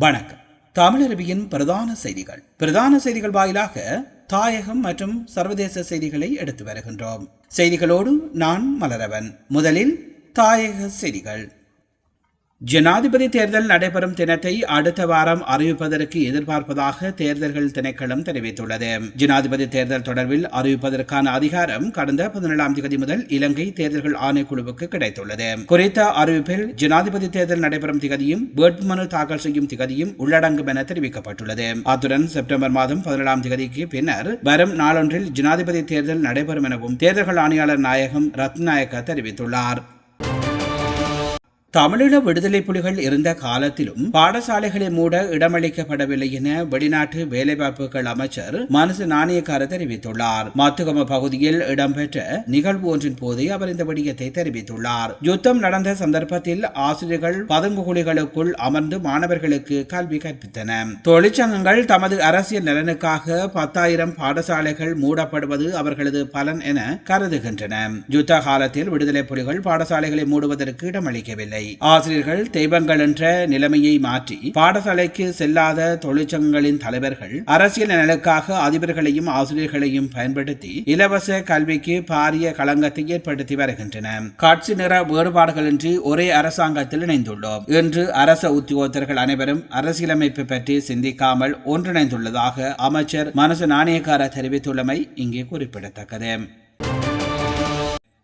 வணக்கம். தமிழருவியின் பிரதான செய்திகள். பிரதான செய்திகள் வாயிலாக தாயகம் மற்றும் சர்வதேச செய்திகளை எடுத்து வருகின்றோம். செய்திகளோடு நான் மலரவன். முதலில் தாயக செய்திகள். ஜனாதிபதி தேர்தல் நடைபெறும் தினத்தை அடுத்த வாரம் அறிவிப்பதற்கு எதிர்பார்ப்பதாக தேர்தல்கள் திணைக்களம் தெரிவித்துள்ளது. ஜனாதிபதி தேர்தல் தொடர்பில் அறிவிப்பதற்கான அதிகாரம் கடந்த பதினேழாம் தேதி முதல் இலங்கை தேர்தல்கள் ஆணைக்குழுவுக்கு கிடைத்துள்ளது. குறித்த அறிவிப்பில் ஜனாதிபதி தேர்தல் நடைபெறும் திகதியும் வேட்புமனு தாக்கல் செய்யும் திகதியும் உள்ளடங்கும் என தெரிவிக்கப்பட்டுள்ளது. அத்துடன் செப்டம்பர் மாதம் பதினேழாம் தேதிக்கு பின்னர் வரும் நாளொன்றில் ஜனாதிபதி தேர்தல் நடைபெறும் எனவும் தேர்தல்கள் ஆணையாளர் நாயகம் ரத்நாயக்க தெரிவித்துள்ளார். தமிழீழ விடுதலை புலிகள் இருந்த காலத்திலும் பாடசாலைகளை மூட இடமளிக்கப்படவில்லை என வெளிநாட்டு வேலைவாய்ப்புகள் அமைச்சர் மனசு நாணயக்கார தெரிவித்துள்ளார். மத்துகம பகுதியில் இடம்பெற்ற நிகழ்வு ஒன்றின் போதே அவர் இந்த விடயத்தை தெரிவித்துள்ளார். யுத்தம் நடந்த சந்தர்ப்பத்தில் ஆசிரியர்கள் பதுங்குகுழிகளுக்குள் அமர்ந்து மாணவர்களுக்கு கல்வி கற்பித்தன. தொழிற்சங்கங்கள் தமது அரசியல் நலனுக்காக பத்தாயிரம் பாடசாலைகள் மூடப்படுவது அவர்களது பலன் என கருதுகின்றன. யுத்த காலத்தில் விடுதலை புலிகள் பாடசாலைகளை மூடுவதற்கு இடமளிக்கவில்லை. ஆசிரியர்கள் தெய்வங்கள் என்ற நிலைமையை மாற்றி பாடசாலைக்கு செல்லாத தொழிற்சங்கங்களின் தலைவர்கள் அரசியல் நலனுக்காக அதிபர்களையும் ஆசிரியர்களையும் பயன்படுத்தி இலவச கல்விக்கு பாரிய களங்கத்தை ஏற்படுத்தி வருகின்றன. காட்சி நிற வேறுபாடுகளின்றி ஒரே அரசாங்கத்தில் இணைந்துள்ளோம். இன்று அரச உத்தியோகத்தர்கள் அனைவரும் அரசியலமைப்பு பற்றி சிந்திக்காமல் ஒன்றிணைந்துள்ளதாக அமைச்சர் மனசு நாணயக்கார தெரிவித்துள்ளமை இங்கே குறிப்பிடத்தக்கது.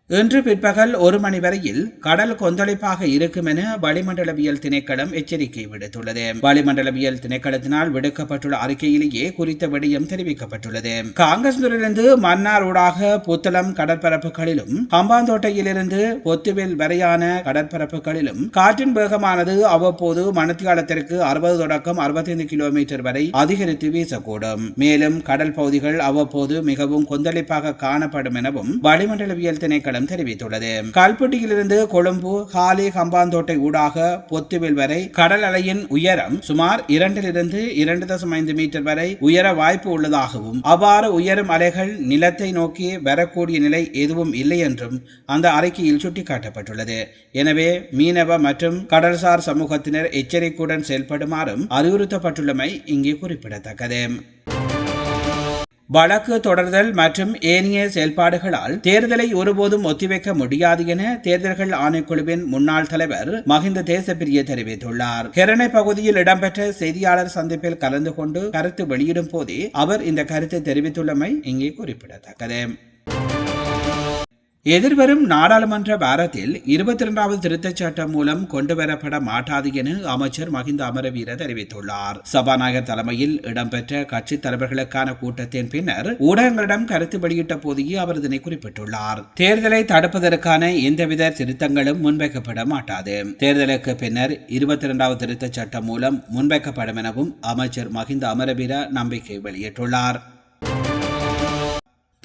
இன்று பிற்பகல் ஒரு மணி வரையில் கடல் கொந்தளிப்பாக இருக்கும் என வளிமண்டலவியல் திணைக்களம் எச்சரிக்கை விடுத்துள்ளது. வளிமண்டலவியல் திணைக்களத்தினால் விடுக்கப்பட்டுள்ள அறிக்கையிலேயே குறித்த விடயம் தெரிவிக்கப்பட்டுள்ளது. காங்கிரஸிலிருந்து மன்னார் ஊடாக புத்தளம் கடற்பரப்புகளிலும் ஹம்பாந்தோட்டையிலிருந்து பொத்துவில் வரையான கடற்பரப்புகளிலும் காற்றின் வேகமானது அவ்வப்போது மணத்தியாலத்திற்கு அறுபது தொடக்கம் அறுபத்தைந்து கிலோமீட்டர் வரை அதிகரித்து வீசக்கூடும். மேலும் கடல் பகுதிகள் அவ்வப்போது மிகவும் கொந்தளிப்பாக காணப்படும் எனவும் வளிமண்டலவியல் திணைக்களம் நிறுவனம் தெரிவித்துள்ளது. கல்பட்டியிலிருந்து கொழும்பு ஹாலி கம்பாந்தோட்டை ஊடாக பொத்துவில் வரை கடல் அலையின் உயரம் சுமார் இரண்டிலிருந்து இரண்டு தசம் ஐந்து மீட்டர் வரை உயர வாய்ப்பு உள்ளதாகவும் அவ்வாறு உயரும் அலைகள் நிலத்தை நோக்கி வரக்கூடிய நிலை எதுவும் இல்லை என்றும் அந்த அறிக்கையில் சுட்டிக்காட்டப்பட்டுள்ளது. எனவே மீனவ மற்றும் கடல்சார் சமூகத்தினர் எச்சரிக்கையுடன் செயல்படுமாறும் அறிவுறுத்தப்பட்டுள்ளமை இங்கே குறிப்பிடத்தக்கது. வழக்கு தொடர்தல் மற்றும் ஏனைய செயல்பாடுகளால் தேர்தலை ஒருபோதும் ஒத்திவைக்க முடியாது என தேர்தல்கள் ஆணைக்குழுவின் முன்னாள் தலைவர் மஹிந்த தேசப்பிரிய தெரிவித்துள்ளார். கெரணை பகுதியில் இடம்பெற்ற செய்தியாளர் சந்திப்பில் கலந்து கொண்டு கருத்து வெளியிடும் போதே அவர் இந்த கருத்தை தெரிவித்துள்ளமை இங்கே குறிப்பிடத்தக்கது. எதிர்வரும் நாடாளுமன்ற வாரத்தில் இருபத்தி இரண்டாவது திருத்தச் சட்டம் மூலம் கொண்டுவரப்பட மாட்டாது என அமைச்சர் மஹிந்த அமரவீர தெரிவித்துள்ளார். சபாநாயகர் தலைமையில் இடம்பெற்ற கட்சித் தலைவர்களுக்கான கூட்டத்தின் பின்னர் ஊடகங்களிடம் கருத்து வெளியிட்ட போதே அவர் இதனை குறிப்பிட்டுள்ளார். தேர்தலை தடுப்பதற்கான எந்தவித திருத்தங்களும் முன்வைக்கப்பட மாட்டாது. தேர்தலுக்கு பின்னர் இருபத்தி இரண்டாவது திருத்தச் சட்டம் மூலம் முன்வைக்கப்படும் எனவும் அமைச்சர் மஹிந்த அமரவீர நம்பிக்கை வெளியிட்டுள்ளார்.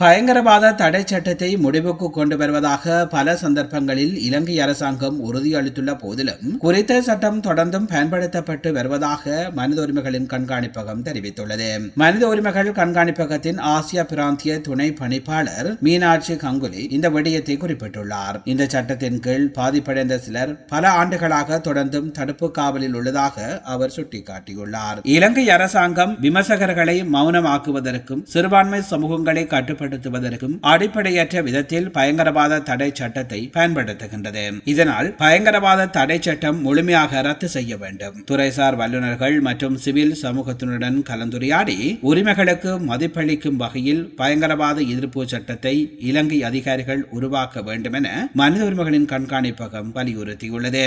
பயங்கரவாத தடை சட்டத்தை முடிவுக்கு கொண்டு வருவதாக பல சந்தர்ப்பங்களில் இலங்கை அரசாங்கம் உறுதியளித்துள்ள போதிலும் குறித்த சட்டம் தொடர்ந்தும் பயன்படுத்தப்பட்டு வருவதாக மனித உரிமைகளின் கண்காணிப்பகம் தெரிவித்துள்ளது. மனித உரிமைகள் கண்காணிப்பகத்தின் ஆசிய பிராந்திய துணை பணிப்பாளர் மீனாட்சி கங்குலி இந்த விடயத்தை குறிப்பிட்டுள்ளார். இந்த சட்டத்தின் கீழ் பாதிப்படைந்த சிலர் பல ஆண்டுகளாக தொடர்ந்தும் தடுப்பு காவலில் உள்ளதாக அவர் சுட்டிக்காட்டியுள்ளார். இலங்கை அரசாங்கம் விமர்சகர்களை மௌனமாக்குவதற்கும் சிறுபான்மை சமூகங்களை கட்டுப்படுத்த செயல்படுத்துவதற்கும் அடிப்படையற்ற விதத்தில் பயங்கரவாத தடை சட்டத்தை பயன்படுத்துகின்றது. இதனால் பயங்கரவாத தடை சட்டம் முழுமையாக ரத்து செய்ய வேண்டும். துறைசார் வல்லுநர்கள் மற்றும் சிவில் சமூகத்தினுடன் கலந்துரையாடி உரிமைகளுக்கு மதிப்பளிக்கும் வகையில் பயங்கரவாத எதிர்ப்பு சட்டத்தை இலங்கை அதிகாரிகள் உருவாக்க வேண்டும் என மனித உரிமைகளின் கண்காணிப்பகம் வலியுறுத்தியுள்ளது.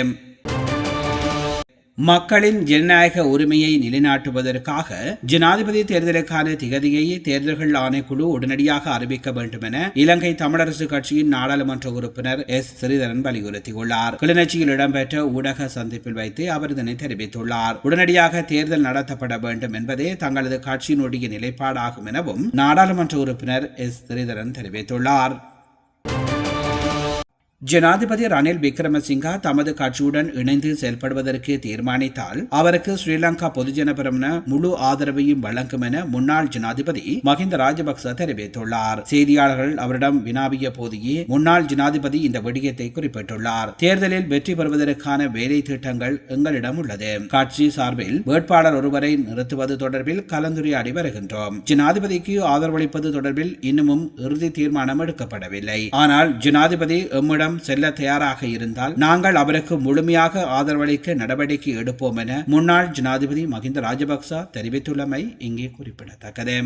மக்களின் ஜனநாயக உரிமையை நிலைநாட்டுவதற்காக ஜனாதிபதி தேர்தலுக்கான திகதியை தேர்தல்கள் ஆணைக்குழு உடனடியாக அறிவிக்க வேண்டும் என இலங்கை தமிழரசு கட்சியின் நாடாளுமன்ற உறுப்பினர் எஸ். ஸ்ரீதரன் வலியுறுத்தியுள்ளார். கிளிநொச்சியில் இடம்பெற்ற ஊடக சந்திப்பில் வைத்து அவர் இதனை தெரிவித்துள்ளார். உடனடியாக தேர்தல் நடத்தப்பட வேண்டும் என்பதே தங்களது கட்சியினுடைய நிலைப்பாடாகும் எனவும் நாடாளுமன்ற உறுப்பினர் எஸ். ஸ்ரீதரன் தெரிவித்துள்ளார். ஜனாதிபதி ரணில் விக்ரமசிங்கா தமது கட்சியுடன் இணைந்து செயல்படுவதற்கு தீர்மானித்தால் அவருக்கு ஸ்ரீலங்கா பொதுஜன முழு ஆதரவையும் வழங்கும் என முன்னாள் ஜனாதிபதி மஹிந்த ராஜபக்ச தெரிவித்துள்ளார். செய்தியாளர்கள் அவரிடம் வினாவிய போதையே முன்னாள் ஜனாதிபதி இந்த விடயத்தை குறிப்பிட்டுள்ளார். தேர்தலில் வெற்றி பெறுவதற்கான வேலை திட்டங்கள் எங்களிடம் உள்ளது. கட்சி சார்பில் வேட்பாளர் ஒருவரை நிறுத்துவது தொடர்பில் கலந்துரையாடி வருகின்றோம். ஜனாதிபதிக்கு ஆதரவளிப்பது தொடர்பில் இன்னமும் இறுதி தீர்மானம் எடுக்கப்படவில்லை. ஆனால் ஜனாதிபதி எம்மிடம் செல்ல தயாராக இருந்தால் நாங்கள் அவருக்கு முழுமையாக ஆதரவளிக்க நடவடிக்கை எடுப்போம் என முன்னாள் ஜனாதிபதி மஹிந்த ராஜபக்ச தெரிவித்துள்ளமை இங்கே குறிப்பிடத்தக்கது.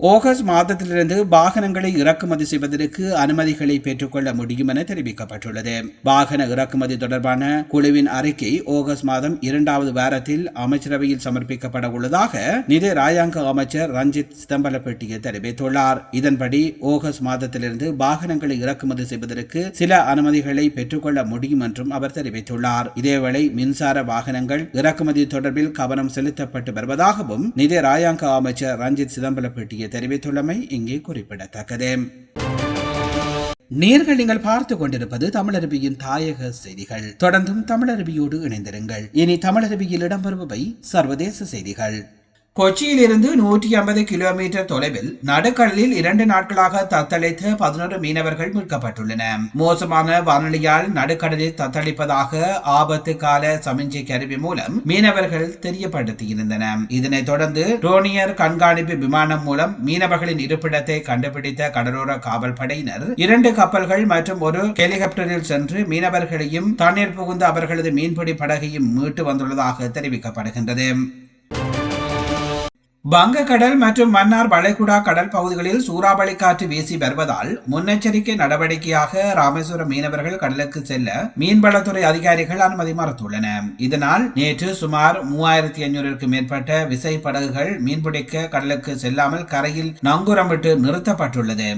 ஆகஸ்ட் மாதத்திலிருந்து வாகனங்களை இறக்குமதி செய்வதற்கு அனுமதிகளை பெற்றுக்கொள்ள முடியும் என தெரிவிக்கப்பட்டுள்ளது. வாகன இறக்குமதி தொடர்பான குழுவின் அறிக்கை ஆகஸ்ட் மாதம் இரண்டாவது வாரத்தில் அமைச்சரவையில் சமர்ப்பிக்கப்பட உள்ளதாக நிதி ராயாங்க அமைச்சர் ரஞ்சித் சிதம்பரப்பட்டிய தெரிவித்துள்ளார். இதன்படி ஆகஸ்ட் மாதத்திலிருந்து வாகனங்களை இறக்குமதி செய்வதற்கு சில அனுமதிகளை பெற்றுக்கொள்ள முடியும் என்றும் அவர் தெரிவித்துள்ளார். இதேவேளை மின்சார வாகனங்கள் இறக்குமதி தொடர்பில் கவனம் செலுத்தப்பட்டு வருவதாகவும் நிதி ராயாங்க அமைச்சர் ரஞ்சித் சிதம்பரப்பட்டிய தெரிவித்துள்ளமை இங்கே குறிப்பிடத்தக்கது. நேர்கள் நீங்கள் பார்த்து கொண்டிருப்பது தமிழருவியின் தாயக செய்திகள். தொடர்ந்தும் தமிழருவியோடு இணைந்திருங்கள். இனி தமிழருவியில் இடம்பெறுபவை சர்வதேச செய்திகள். கொச்சியிலிருந்து நூற்றி ஐம்பது கிலோமீட்டர் தொலைவில் நடுக்கடலில் இரண்டு நாட்களாக தத்தளித்த பதினொரு மீனவர்கள் மீட்கப்பட்டுள்ளன. மோசமான வானொலியால் நடுக்கடலில் தத்தளிப்பதாக ஆபத்து கால சமிஞ்சை கருவி மூலம் மீனவர்கள் தெரியப்படுத்தியிருந்தனர் இதனைத் தொடர்ந்து ரோனியர் கண்காணிப்பு விமானம் மூலம் மீனவர்களின் இருப்பிடத்தை கண்டுபிடித்த கடலோர காவல் படையினர் இரண்டு கப்பல்கள் மற்றும் ஒரு ஹெலிகாப்டரில் சென்று மீனவர்களையும் தண்ணீர் புகுந்த அவர்களது மீன்பிடி படகையும் மீட்டு வந்துள்ளதாக தெரிவிக்கப்படுகின்றது. வங்கக்கடல் மற்றும் மன்னார் வளைகுடா கடல் பகுதிகளில் சூறாவளி காற்று வீசி வருவதால் முன்னெச்சரிக்கை நடவடிக்கையாக ராமேஸ்வரம் மீனவர்கள் கடலுக்கு செல்ல மீன்வளத்துறை அதிகாரிகள் அனுமதி மறுத்துள்ளனர் இதனால் நேற்று சுமார் மூவாயிரத்தி ஐநூறுக்கும் மேற்பட்ட விசை படகுகள் மீன்பிடிக்க கடலுக்கு செல்லாமல் கரையில் நங்குரமிட்டு நிறுத்தப்பட்டுள்ளது.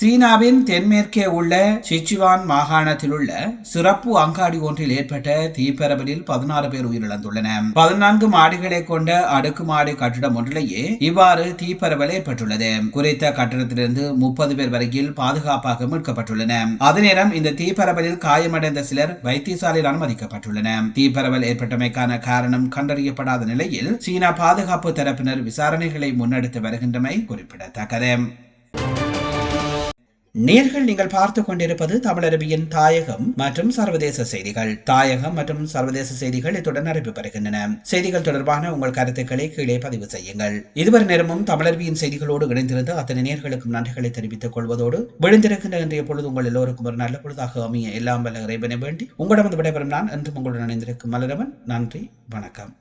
சீனாவின் தென்மேற்கே உள்ள சிச்சுவான் மாகாணத்தில் உள்ள சிறப்பு அங்காடி ஒன்றில் ஏற்பட்ட தீப்பரவலில் பதினாறு பேர் உயிரிழந்துள்ளனர். பதினான்கு மாடிகளை கொண்ட அடுக்குமாடி கட்டிடம் ஒன்றிலேயே இவ்வாறு தீப்பரவல் ஏற்பட்டுள்ளது. குறித்த கட்டிடத்திலிருந்து முப்பது பேர் வரையில் பாதுகாப்பாக மீட்கப்பட்டுள்ளன அதே நேரம் இந்த தீப்பரவலில் காயமடைந்த சிலர் வைத்தியசாலையில் அனுமதிக்கப்பட்டுள்ளனர். தீப்பரவல் ஏற்பட்டமைக்கான காரணம் கண்டறியப்படாத நிலையில் சீனா பாதுகாப்பு தரப்பினர் விசாரணைகளை முன்னெடுத்து வருகின்றமை குறிப்பிடத்தக்கது. நேர்கள் நீங்கள் பார்த்து கொண்டிருப்பது தமிழரபியின் தாயகம் மற்றும் சர்வதேச செய்திகள். தாயகம் மற்றும் சர்வதேச செய்திகள் இத்துடன் அறிவு பெறுகின்றன. செய்திகள் தொடர்பான உங்கள் கருத்துக்களை கீழே பதிவு செய்யுங்கள். இதுவரை நேரமும் தமிழரபியின் செய்திகளோடு இணைந்திருந்த அத்தனை நேர்களுக்கும் நன்றிகளை தெரிவித்துக் கொள்வதோடு விழுந்திருக்கின்ற இன்றைய பொழுது உங்கள் எல்லோருக்கும் ஒரு நல்ல பொழுதாக அமைய எல்லாம் வல்ல இறைவனை வேண்டி உங்களிடம் விடைபெறும் நான் என்றும் உங்களுடன் இணைந்திருக்கும் மலரவன். நன்றி வணக்கம்.